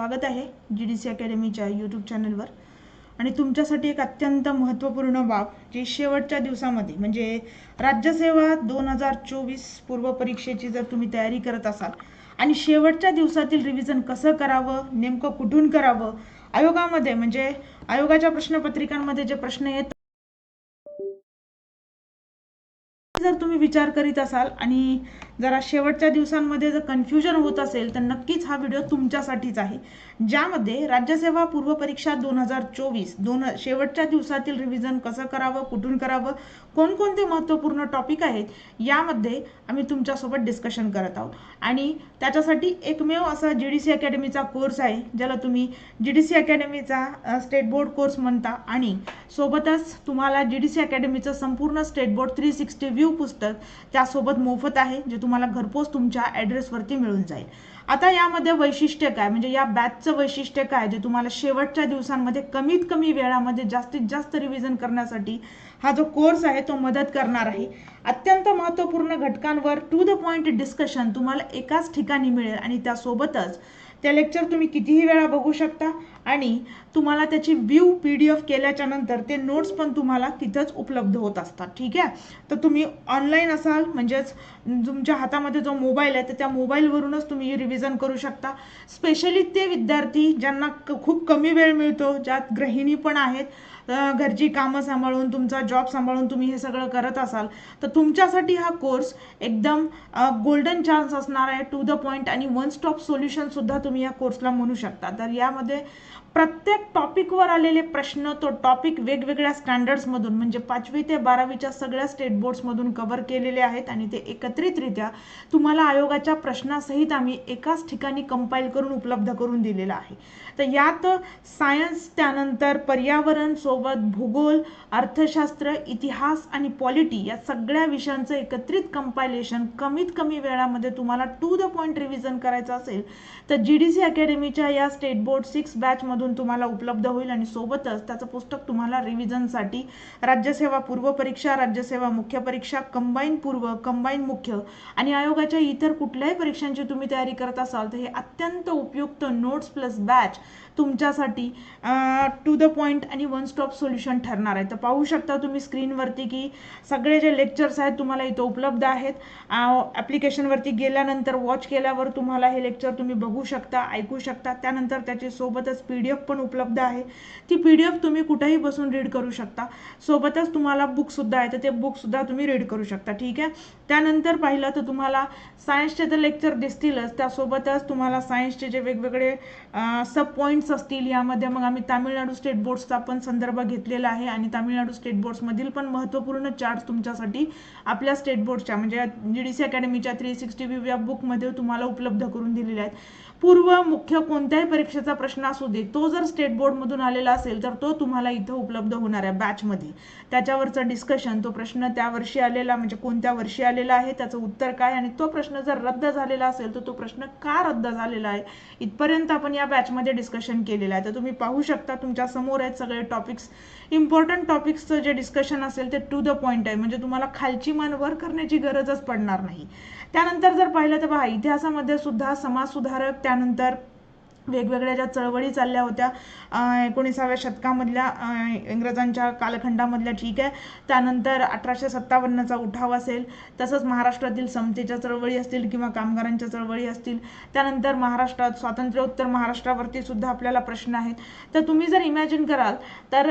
स्वागत आहे G D C अकॅडमीच्या यूट्यूब चॅनलवर आणि तुमच्यासाठी एक अत्यंत महत्त्वपूर्ण बाब जी शेवटच्या दिवसामध्ये म्हणजे राज्यसेवा दोन हजार चोवीस पूर्वपरीक्षेची जर तुम्ही तयारी करत असाल आणि शेवटच्या दिवसातील रिव्हिजन कसं करावं नेमकं कुठून करावं आयोगामध्ये म्हणजे आयोगाच्या प्रश्नपत्रिकांमध्ये जे प्रश्न येत जर तुम्ही विचार करीत असाल आणि जरा शेवटच्या दिवसांमध्ये जर कन्फ्युजन होत असेल तर नक्कीच हा व्हिडिओ तुमच्यासाठीच आहे. ज्यामध्ये राज्यसेवा पूर्वपरीक्षा दोन हजार चोवीस दोन शेवटच्या दिवसातील रिव्हिजन कसं करावं कुठून करावं कोणकोणते महत्त्वपूर्ण टॉपिक आहेत यामध्ये आम्ही तुमच्यासोबत डिस्कशन करत आहोत. आणि त्याच्यासाठी एकमेव असा जी डी सी अकॅडमीचा कोर्स आहे ज्याला तुम्ही जी डी सी अकॅडमीचा स्टेट बोर्ड कोर्स म्हणता. आणि सोबतच तुम्हाला जी डी सी अकॅडमीचं संपूर्ण state board three sixty view पुस्तक त्यासोबत मोफत आहे जे तुम्हाला घरपोच तुमच्या ॲड्रेसवरती मिळून जाईल. आता यामध्ये वैशिष्ट्य काय? म्हणजे या बॅचचं वैशिष्ट्य काय? जे तुम्हाला शेवटच्या दिवसांमध्ये कमीत कमी वेळामध्ये जास्तीत जास्त रिव्हिजन करण्यासाठी हा जो कोर्स आहे तो मदत करणार आहे. अत्यंत महत्त्वपूर्ण घटकांवर टू द पॉईंट डिस्कशन तुम्हाला एकाच ठिकाणी मिळेल आणि त्यासोबतच ते लेक्चर तुम्ही कितीही वेळा बघू शकता आणि तुम्हाला त्याची व्ह्यू पी डी एफ केल्याच्यानंतर ते नोट्स पण तुम्हाला तिथंच उपलब्ध होत असतात. ठीक आहे? तर तुम्ही ऑनलाईन असाल म्हणजेच तुमच्या हातामध्ये जो मोबाईल आहे तर त्या मोबाईलवरूनच तुम्ही रिव्हिजन करू शकता. स्पेशली ते विद्यार्थी ज्यांना क- खूप कमी वेळ मिळतो ज्यात गृहिणी पण आहेत घरची कामं सांभाळून तुमचा जॉब सांभाळून तुम्ही हे सगळं करत असाल तर तुमच्यासाठी हा कोर्स एकदम गोल्डन चान्स असणार आहे. टू द पॉईंट आणि वन स्टॉप सोल्युशन सुद्धा तुम्ही या कोर्सला म्हणू शकता. तर यामध्ये प्रत्येक टॉपिकवर आलेले प्रश्न तो टॉपिक वेगवेगळ्या स्टँडर्ड्समधून म्हणजे पाचवी ते बारावीच्या सगळ्या स्टेट बोर्ड्समधून कव्हर केलेले आहेत आणि ते एकत्रितरित्या तुम्हाला आयोगाच्या प्रश्नासहित आम्ही एकाच ठिकाणी कंपाईल करून उपलब्ध करून दिलेलं आहे. तर यात सायन्स त्यानंतर पर्यावरण सोबत भूगोल अर्थशास्त्र इतिहास आणि पॉलिटी या सगळ्या विषयांचं एकत्रित कंपायलेशन कमीत कमी वेळामध्ये तुम्हाला टू द पॉईंट रिव्हिजन करायचं असेल तर जी डी सी अकॅडमीच्या या स्टेट बोर्ड सिक्स बॅचमधून तुम्हाला उपलब्ध होईल आणि सोबतच त्याचं पुस्तक तुम्हाला रिव्हिजनसाठी राज्यसेवा पूर्व परीक्षा राज्यसेवा मुख्य परीक्षा कंबाईन पूर्व कंबाईन मुख्य आणि आयोगाच्या इतर कुठल्याही परीक्षांची तुम्ही तयारी करत असाल तर हे अत्यंत उपयुक्त नोट्स प्लस बॅच तुमच्यासाठी टू द पॉईंट आणि वन स्टॉप सोल्युशन ठरणार आहे. तर पाहू शकता तुम्ही स्क्रीनवरती की सगळे जे लेक्चर्स आहेत तुम्हाला इथं उपलब्ध आहेत. ॲप्लिकेशनवरती गेल्यानंतर वॉच केल्यावर तुम्हाला हे लेक्चर तुम्ही बघू शकता. ऐकू शकता. त्यानंतर त्याची सोबतच पी डी एफ पण उपलब्ध आहे. ती पी डी एफ तुम्ही कुठेही बसून रीड करू शकता. सोबतच तुम्हाला बुकसुद्धा आहे तर ते बुकसुद्धा तुम्ही रीड करू शकता. ठीक आहे? त्यानंतर पाहिलं तर तुम्हाला सायन्सचे तर लेक्चर दिसतीलच. त्यासोबतच तुम्हाला सायन्सचे जे वेगवेगळे सब पॉईंट्स असतील यामध्ये मग आम्ही तामिळनाडू स्टेट बोर्ड्सचा पण संदर्भ घेतलेला आहे आणि तामिळनाडू स्टेट बोर्ड्समधील पण महत्त्वपूर्ण चार्ट तुमच्यासाठी आपल्या स्टेट बोर्डच्या म्हणजे जी डी सी अकॅडमीच्या थ्री सिक्स्टी व्ह्यू या बुकमध्ये तुम्हाला उपलब्ध करून दिलेले आहेत. पूर्व मुख्य कोणत्याही परीक्षेचा प्रश्न असू दे तो जर स्टेट बोर्डमधून आलेला असेल तर तो तुम्हाला इथं उपलब्ध होणार आहे बॅचमध्ये. त्याच्यावरचं डिस्कशन तो प्रश्न त्या वर्षी आलेला म्हणजे कोणत्या वर्षी आलेला आहे त्याचं उत्तर काय आणि तो प्रश्न जर रद्द झालेला असेल तर तो प्रश्न का रद्द झालेला आहे? इथपर्यंत आपण या बॅचमध्ये डिस्कशन केलेलं आहे. तर तुम्ही पाहू शकता तुमच्यासमोर आहेत सगळे टॉपिक्स इम्पॉर्टंट टॉपिक्सचं जे डिस्कशन असेल ते टू द पॉईंट आहे. म्हणजे तुम्हाला खालची मान वर करण्याची गरजच पडणार नाही. त्यानंतर जर पाहिलं तर पहा इतिहासामध्ये सुद्धा समाजसुधारक त्यानंतर અંદર वेगवेगळ्या ज्या चळवळी चालल्या होत्या एकोणीसाव्या शतकामधल्या इंग्रजांच्या कालखंडामधल्या ठीक आहे. त्यानंतर अठराशे सत्तावन्नचा उठाव असेल तसंच महाराष्ट्रातील समतेच्या चळवळी असतील किंवा कामगारांच्या चळवळी असतील. त्यानंतर महाराष्ट्रात स्वातंत्र्योत्तर महाराष्ट्रावरती सुद्धा आपल्याला प्रश्न आहेत. तर तुम्ही जर इमॅजिन कराल तर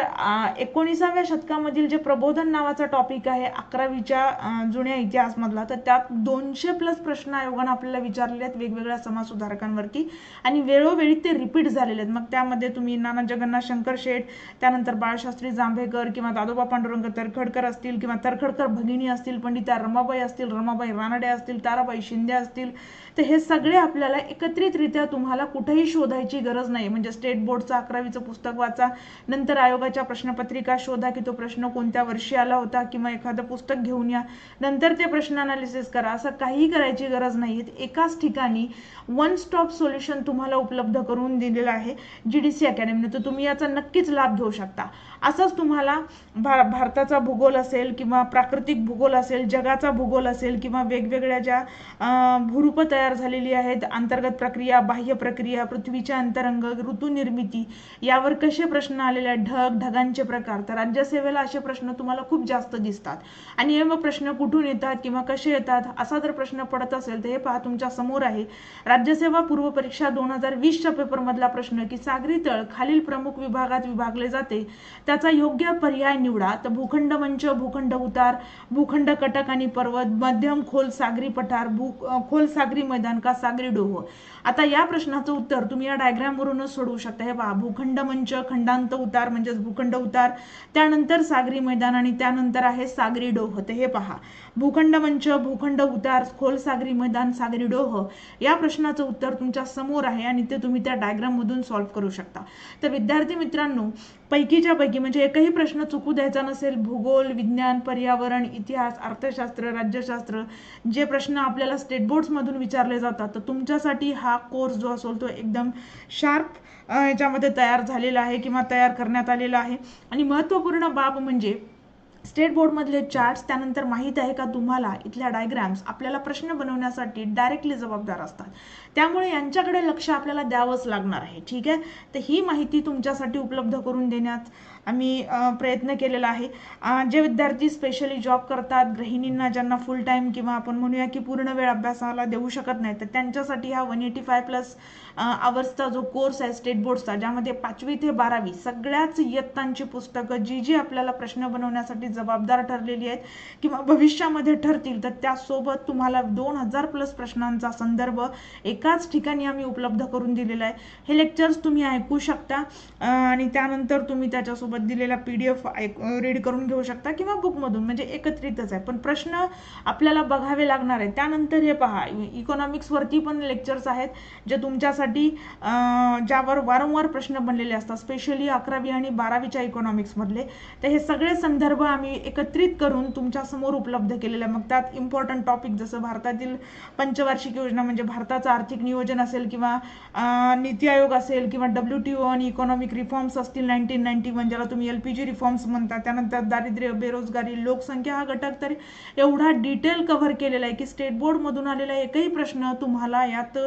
एकोणीसाव्या शतकामधील जे प्रबोधन नावाचा टॉपिक आहे अकरावीच्या जुन्या इतिहासमधला तर त्यात दोनशे प्लस प्रश्न आयोगानं आपल्याला विचारलेले आहेत वेगवेगळ्या समाजसुधारकांवरती. आणि वेळी ते रिपीट झालेले आहेत. मग त्यामध्ये तुम्ही नाना जगन्नाथ शंकर शेठ त्यानंतर बाळशास्त्री जांभेकर किंवा दादोबा पांडुरंग तरखडकर असतील किंवा तरखडकर भगिनी असतील पंडिता रमाबाई असतील रमाबाई रानडे असतील ताराबाई शिंदे असतील तर हे सगळे आपल्याला एकत्रितरित्या तुम्हाला कुठेही शोधायची गरज नाही. म्हणजे स्टेट बोर्डचं अकरावीचं पुस्तक वाचा नंतर आयोगाच्या प्रश्नपत्रिका शोधा की तो प्रश्न कोणत्या वर्षी आला होता किंवा एखादं पुस्तक घेऊन या. नंतर ते प्रश्न अनालिसिस करा. असं काहीही करायची गरज नाही. एकाच ठिकाणी वन स्टॉप सोल्युशन तुम्हाला उपलब्ध उपलब्ध करून दिलेला आहे. जी डी सी अकॅडमीने तर तुम्ही याचा नक्कीच लाभ घेऊ शकता. असंच तुम्हाला भा भारताचा भूगोल असेल किंवा प्राकृतिक भूगोल असेल जगाचा भूगोल असेल किंवा वेगवेगळ्या ज्या भूरूपं तयार झालेली आहेत अंतर्गत प्रक्रिया बाह्य प्रक्रिया पृथ्वीच्या अंतरंग ऋतुनिर्मिती यावर कसे प्रश्न आलेले आहेत ढग ढगांचे प्रकार तर राज्यसेवेला असे प्रश्न तुम्हाला खूप जास्त दिसतात. आणि हे मग प्रश्न कुठून येतात किंवा कसे येतात असा जर प्रश्न पडत असेल तर हे पहा तुमच्यासमोर आहे. राज्यसेवा पूर्व परीक्षा दोन हजार वीस वीसच्या पेपरमधला प्रश्न की सागरी तळ खालील प्रमुख विभागात विभागले जाते. त्याचा योग्य पर्याय निवडा. तर भूखंड मंच भूखंड उतार भूखंड कटक आणि पर्वत मध्यम खोल सागरी पठार भू खोल सागरी मैदान का सागरी डोह? आता या प्रश्नाचं उत्तर तुम्ही या डायग्रामवरूनच सोडवू शकता. हे पहा भूखंड मंच खंडांत उतार म्हणजेच भूखंड उतार त्यानंतर सागरी मैदान आणि त्यानंतर आहे सागरी डोह. तर हे पहा भूखंड मंच भूखंड उतार खोल सागरी मैदान सागरी डोह. या प्रश्नाचं उत्तर तुमच्यासमोर आहे आणि ते तुम्ही तुम्ही त्या डायग्राममधून सॉल्व सॉल्व्ह करू शकता. तर विद्यार्थी मित्रांनो पैकीच्या पैकी म्हणजे एकही प्रश्न चुकू द्यायचा नसेल भूगोल विज्ञान पर्यावरण इतिहास अर्थशास्त्र राज्यशास्त्र जे प्रश्न आपल्याला स्टेट बोर्ड्समधून विचारले जातात तर तुमच्यासाठी हा कोर्स जो असेल तो एकदम शार्प याच्यामध्ये तयार झालेला आहे किंवा तयार करण्यात आलेला आहे. आणि महत्त्वपूर्ण बाब म्हणजे स्टेट बोर्डमधले चार्ट्स त्यानंतर माहीत आहे का तुम्हाला? इथल्या डायग्राम्स आपल्याला प्रश्न बनवण्यासाठी डायरेक्टली जबाबदार असतात. त्यामुळे यांच्याकडे लक्ष आपल्याला द्यावंच लागणार आहे. ठीक आहे? तर ही माहिती तुमच्यासाठी उपलब्ध करून देण्यात आम्ही प्रयत्न केलेला आहे. जे विद्यार्थी स्पेशली जॉब करतात गृहिणींना ज्यांना फुल टाईम किंवा आपण म्हणूया की पूर्ण वेळ अभ्यासाला देऊ शकत नाही तर त्यांच्यासाठी हा वन एटी फाय प्लस आवर्सचा जो कोर्स आहे स्टेट बोर्डचा ज्यामध्ये पाचवी ते बारावी सगळ्याच इयत्तांची पुस्तकं जी जी आपल्याला प्रश्न बनवण्यासाठी जबाबदार ठरलेली आहेत किंवा भविष्यामध्ये ठरतील तर त्यासोबत तुम्हाला दोन हजार प्लस प्रश्नांचा संदर्भ एकाच ठिकाणी आम्ही उपलब्ध करून दिलेला आहे. हे लेक्चर्स तुम्ही ऐकू शकता आणि त्यानंतर तुम्ही त्याच्यासोबत दिलेला पी डी एफ रीड करून घेऊ शकता किंवा बुकमधून म्हणजे एकत्रितच आहे. पण प्रश्न आपल्याला बघावे लागणार आहे त्यानंतर हे पहा इकॉनॉमिक्सवरती पण लेक्चर्स आहेत जे तुमच्यासाठी ज्यावर वारंवार प्रश्न बनलेले असतात. स्पेशली अकरावी आणि बारावीच्या इकॉनॉमिक्समधले तर हे सगळे संदर्भ आम्ही एकत्रित करून तुमच्यासमोर उपलब्ध केलेले आहे मग त्यात इम्पॉर्टंट टॉपिक जसं भारतातील पंचवार्षिक योजना म्हणजे भारताचं आर्थिक नियोजन असेल किंवा नीती आयोग असेल किंवा डब्ल्यू टी ओ आणि इकॉनॉमिक रिफॉर्म्स असतील नाईन्टीन नाईन्टी वन ज्याला तुम्ही एल पी जी रिफॉर्म्स म्हणता त्यानंतर दारिद्र्य बेरोजगारी लोकसंख्या हा घटक तर एवढा डिटेल कव्हर केलेला आहे की स्टेट बोर्डमधून आलेला एकही प्रश्न तुम्हाला यात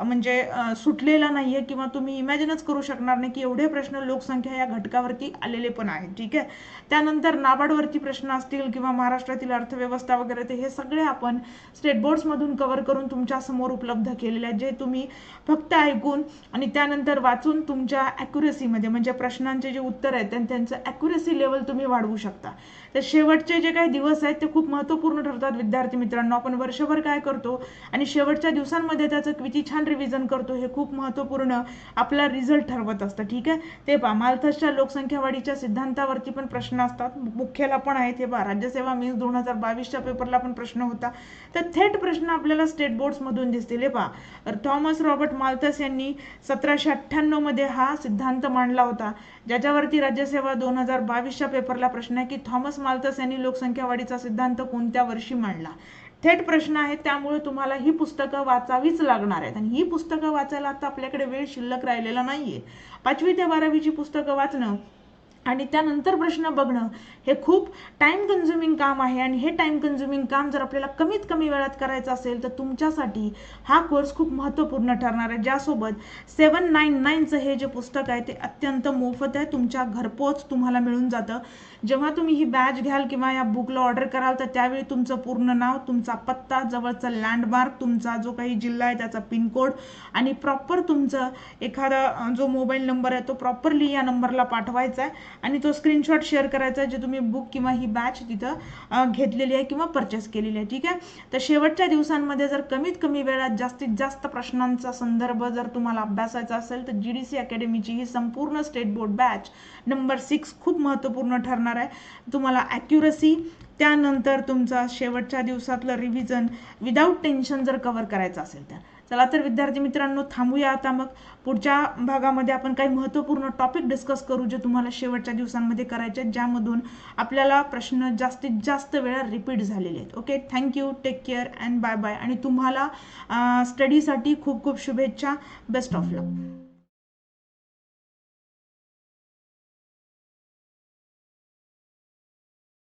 म्हणजे सुटलेला नाही आहे किंवा तुम्ही इमॅजिनच करू शकणार नाही की एवढे प्रश्न लोकसंख्या या घटकावरती आलेले पण आहेत ठीक आहे? त्यानंतर नाबार्डवरती प्रश्न असतील किंवा महाराष्ट्रातील अर्थव्यवस्था वगैरे ते हे सगळे आपण स्टेट बोर्ड्समधून कव्हर करून तुमच्यासमोर उपलब्ध केलेले आहेत जे तुम्ही फक्त ऐकून आणि त्यानंतर वाचून तुमच्या ॲक्युरेसीमध्ये म्हणजे प्रश्नांचे जे उत्तर आहेत आणि त्यांचं ॲक्युरेसी लेवल तुम्ही वाढवू शकता. तर शेवटचे जे काही दिवस आहेत ते खूप महत्त्वपूर्ण ठरतात विद्यार्थी मित्रांनो. आपण वर्षभर काय करतो आणि शेवटच्या दिवसांमध्ये त्याचं किती छान रिव्हिजन करतो हे खूप महत्त्वपूर्ण आपला रिझल्ट ठरवत असतं. ठीक आहे? ते पहा मालथसच्या लोकसंख्या वाढीच्या सिद्धांतावरती पण प्रश्न असतात. मुख्याला पण आहेत. हे पहा राज्यसेवा मीन्स दोन हजार बावीसच्या पेपरला पण प्रश्न होता. तर थेट प्रश्न आपल्याला स्टेट बोर्ड्समधून दिसतील. हे पहा थॉमस रॉबर्ट माल्थस यांनी सतराशे अठ्ठ्याण्णवमध्ये हा सिद्धांत मांडला होता. ज्याच्यावरती राज्यसेवा दोन हजार बावीसच्या पेपरला प्रश्न आहे की थॉमस माल्थस यांनी लोकसंख्या वाढीचा सिद्धांत कोणत्या वर्षी मांडला? थेट प्रश्न आहे त्यामुळे तुम्हाला ही पुस्तकं वाचावीच लागणार आहेत. आणि ही पुस्तकं वाचायला आता आपल्याकडे वेळ शिल्लक राहिलेला नाहीये. पाचवी ते बारावीची पुस्तकं वाचणं आणि त्यानंतर प्रश्न बघणं हे खूप टाईम कन्झ्युमिंग काम आहे आणि हे टाईम कन्झ्युमिंग काम जर आपल्याला कमीत कमी वेळात करायचं असेल तर तुमच्यासाठी हा कोर्स खूप महत्त्वपूर्ण ठरणार आहे. ज्यासोबत सेवन नाईन नाईनचं हे जे पुस्तक आहे ते अत्यंत मोफत आहे. तुमच्या घरपोच तुम्हाला मिळून जातं. जेव्हा तुम्ही ही बॅच घ्याल किंवा या बुकला ऑर्डर कराल तर त्यावेळी तुमचं पूर्ण नाव तुमचा पत्ता जवळचा लँडमार्क तुमचा जो काही जिल्हा आहे त्याचा पिनकोड आणि प्रॉपर तुमचं एखादा जो मोबाईल नंबर आहे तो प्रॉपरली या नंबरला पाठवायचा आहे. आणि तो स्क्रीनशॉट शेअर करायचा आहे जे तुम्ही बुक किंवा ही बॅच तिथं घेतलेली आहे किंवा परचेस केलेली आहे ठीक आहे? तर शेवटच्या दिवसांमध्ये जर कमीत कमी वेळात जास्तीत जास्त प्रश्नांचा संदर्भ जर तुम्हाला अभ्यासायचा असेल तर जी डी सी अकॅडमीची ही संपूर्ण state board batch number six खूप महत्त्वपूर्ण ठरणार आहे. तुम्हाला ॲक्युरसी त्यानंतर तुमचा शेवटच्या दिवसातलं रिव्हिजन विदाऊट टेन्शन जर कव्हर करायचं असेल तर. चला तर विद्यार्थी मित्रांनो थांबूया आता मग. पुढच्या भागामध्ये आपण काही महत्त्वपूर्ण टॉपिक डिस्कस करू जे तुम्हाला शेवटच्या दिवसांमध्ये करायचे आहेत ज्यामधून आपल्याला प्रश्न जास्तीत जास्त वेळा रिपीट झालेले आहेत. Okay thank you take care and bye bye आणि तुम्हाला स्टडीसाठी खूप खूप शुभेच्छा. Best of luck